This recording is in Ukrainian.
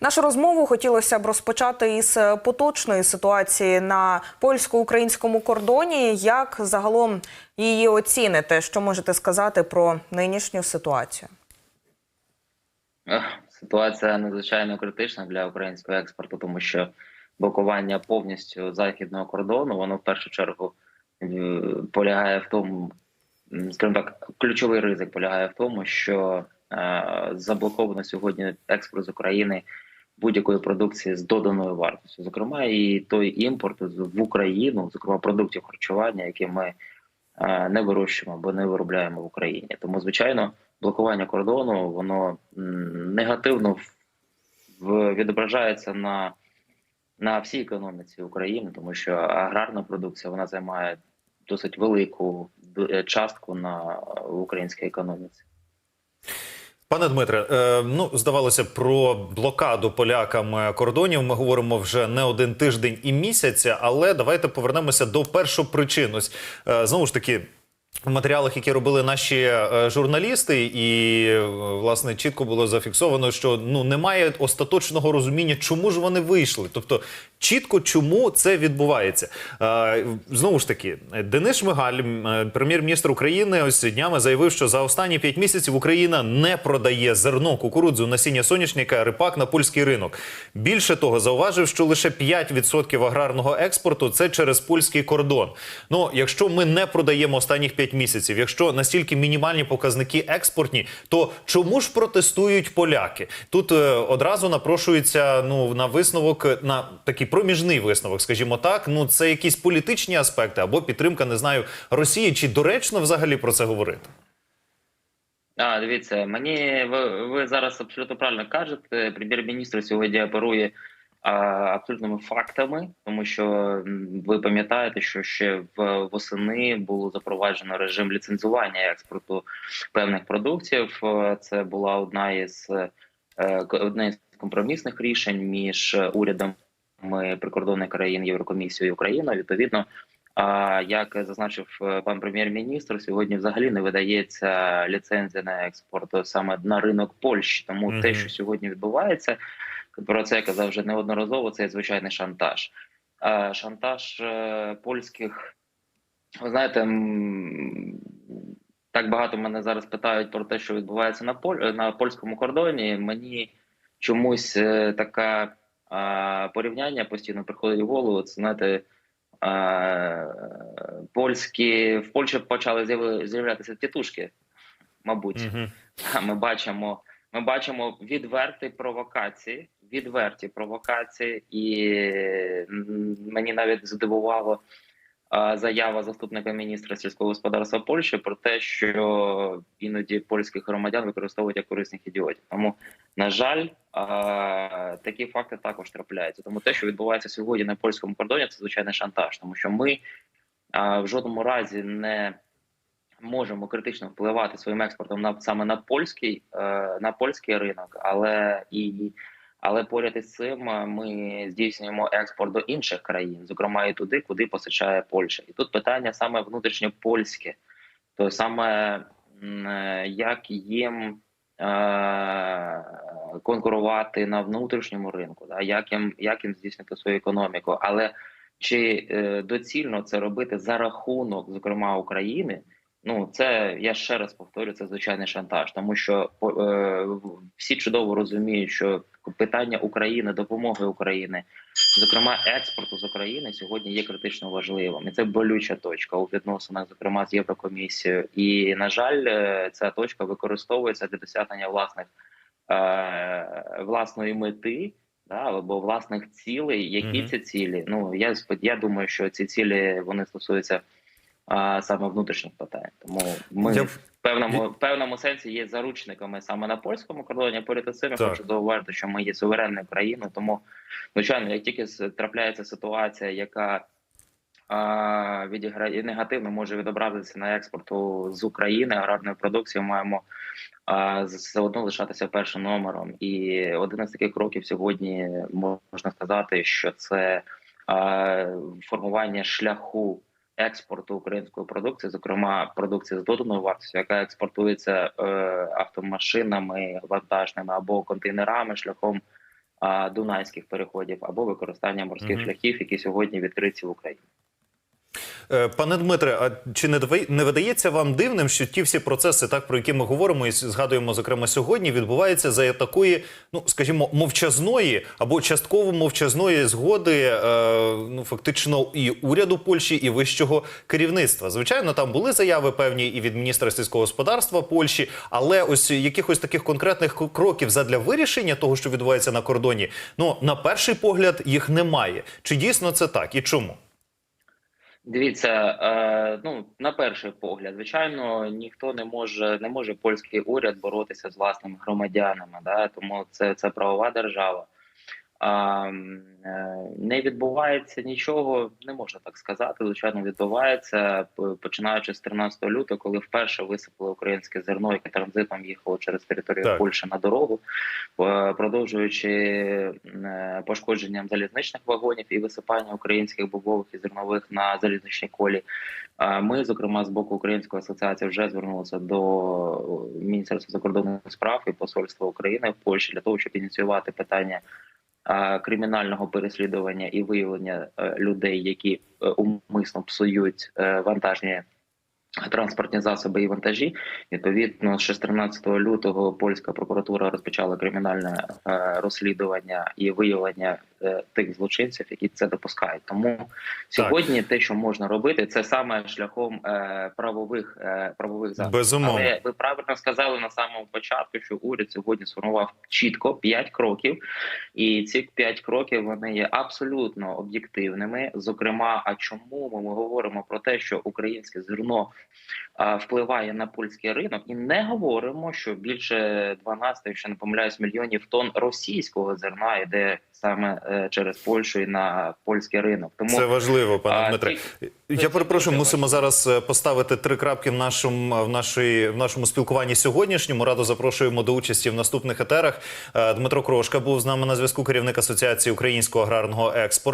Нашу розмову хотілося б розпочати із е, поточної ситуації на польсько-українському кордоні. Як загалом її оціните? Що можете сказати про нинішню ситуацію? Ситуація надзвичайно критична для українського експорту, тому що блокування повністю західного кордону, воно в першу чергу е, полягає в тому, скажімо так, ключовий ризик полягає в тому, що е, заблоковано сьогодні експорт з України будь-якої продукції з доданою вартістю, зокрема, і той імпорт в Україну, зокрема продуктів харчування, які ми е, не вирощуємо або не виробляємо в Україні. Тому, звичайно, блокування кордону воно негативно відображається на, на всій економіці України, тому що аграрна продукція вона займає досить велику е, частку на в українській економіці. Пане Дмитре, е, ну здавалося, про блокаду полякам е, кордонів. Ми говоримо вже не один тиждень і місяця, але давайте повернемося до першопричин. Ось е, знову ж таки. В матеріалах, які робили наші е, журналісти, і е, власне чітко було зафіксовано, що ну немає остаточного розуміння, чому ж вони вийшли. Тобто, чітко чому це відбувається. Е, знову ж таки, Денис Шмигаль, прем'єр-міністр України, ось днями заявив, що за останні п'ять місяців Україна не продає зерно, кукурудзу, насіння соняшника, рипак на польський ринок. Більше того, зауважив, що лише 5% аграрного експорту це через польський кордон. Ну, якщо ми не продаємо останніх 5 місяців, якщо настільки мінімальні показники експортні, то чому ж протестують поляки? Тут е, одразу напрошується ну на висновок, на такий проміжний висновок, скажімо так. Ну це якісь політичні аспекти або підтримка, не знаю, Росії. Чи доречно взагалі про це говорити? А, дивіться, мені ви, ви зараз абсолютно правильно кажете. Прем'єр-міністр сьогодні оперує абсолютними фактами, тому що ви пам'ятаєте, що ще в восени було запроваджено режим ліцензування експорту певних продуктів. Е, Це була одна із е, одне з компромісних рішень між урядом прикордонних країн Єврокомісією і Україною. Відповідно, а як зазначив е, пан прем'єр-міністр, сьогодні взагалі не видається ліцензія на експорт саме на ринок Польщі. Тому Мгм. те, що сьогодні відбувається, про це я казав вже неодноразово. Це є звичайний шантаж. Шантаж е, польських, ви знаєте, так багато мене зараз питають про те, що відбувається на поль на польському кордоні. Мені чомусь е, така а, порівняння постійно приходить в голову. Це знаєте. Польські в Польщі почали з'являтися тітушки, мабуть. Угу. А Ми бачимо, ми бачимо відверті провокації, відверті провокації, і мені навіть здивувало заява заступника міністра сільського господарства Польщі про те, що іноді польських громадян використовують як корисних ідіотів. Тому, на жаль, такі факти також трапляються. Тому те, що відбувається сьогодні на польському кордоні, це звичайний шантаж, тому що ми в жодному разі не можемо критично впливати своїм експортом на саме на польський е, на польський ринок, але і але поряд із цим е, ми здійснюємо експорт до інших країн, зокрема і туди, куди постачає Польща. І тут питання саме внутрішньопольське, то саме е, як їм е, конкурувати на внутрішньому ринку, як їм як їм здійснити свою економіку, але чи доцільно це робити за рахунок, зокрема України? Ну, це я ще раз повторю, це звичайний шантаж, тому що по- е, всі чудово розуміють, що питання України, допомоги України, зокрема експорту з України, сьогодні є критично важливим, і це болюча точка у відносинах, зокрема з Єврокомісією. І на жаль, е, ця точка використовується для досягнення власних е, власної мети. Да, або власних цілей, які Мгм. ці цілі? Ну я я думаю, що ці цілі вони стосуються а, саме внутрішніх питань. Тому ми Я в певному в певному сенсі є заручниками саме на польському кордоні. Поряд цим хочу зауважити, що ми є суверенною країною. Тому, звичайно, як тільки трапляється ситуація, яка а, відіграє негативно може відобразитися на експорту з України аграрної продукції, маємо а, все одно лишатися першим номером. І один із таких кроків сьогодні можна сказати, що це а, формування шляху експорту української продукції, зокрема продукції з доданою вартістю, яка експортується е, автомашинами вантажними або контейнерами шляхом е, дунайських переходів або використання морських Мгм. шляхів, які сьогодні відкриті в Україні. Е, Пане Дмитре, а чи не видається вам дивним, що ті всі процеси, так про які ми говоримо і згадуємо, зокрема сьогодні, відбуваються за такої, ну скажімо, мовчазної або частково мовчазної згоди, е, ну фактично і уряду Польщі, і вищого керівництва? Звичайно, там були заяви певні і від міністра сільського господарства Польщі, але ось якихось таких конкретних кроків задля вирішення того, що відбувається на кордоні, ну на перший погляд їх немає. Чи дійсно це так і чому? Дивіться, е, ну на перший погляд, звичайно, ніхто не може, не може польський уряд боротися з власними громадянами, да, тому це, це правова держава. А, е, не відбувається нічого, не можна так сказати. Звичайно, відбувається починаючи з 13 лютого, коли вперше висипали українське зерно, яке транзитом їхало через територію Так. Польщі на дорогу, е, продовжуючи е, пошкодженням залізничних вагонів і висипання українських бобових і зернових на залізничній колі. Ми, зокрема, з боку Української асоціації, вже звернулися до Міністерства закордонних справ і посольства України в Польщі для того, щоб ініціювати питання кримінального переслідування і виявлення е, людей, які е, умисно псують е, вантажні. Транспортні засоби і вантажі відповідно з 13 лютого польська прокуратура розпочала кримінальне е, розслідування і виявлення е, тих злочинців, які це допускають. Тому сьогодні те, що можна робити, це саме шляхом е, правових правових заходів. Безумовно. Але ви правильно сказали на самому початку, що уряд сьогодні сформував чітко 5 кроків, і ці 5 кроків вони є абсолютно об'єктивними. Зокрема, а чому ми, говоримо про те, що українське зерно впливає на польський ринок, і не говоримо, що більше 12, якщо не помиляюсь, мільйонів тонн російського зерна йде саме е, через Польщу і на польський ринок. Тому Це важливо, пане Дмитре. ті- Я перепрошую, мусимо зараз е, поставити три крапки в нашому в нашій в нашому спілкуванні сьогоднішньому. Радо запрошуємо до участі в наступних етерах. Е, Дмитро Крошка був з нами на зв'язку. Керівник асоціації українського аграрного експорту.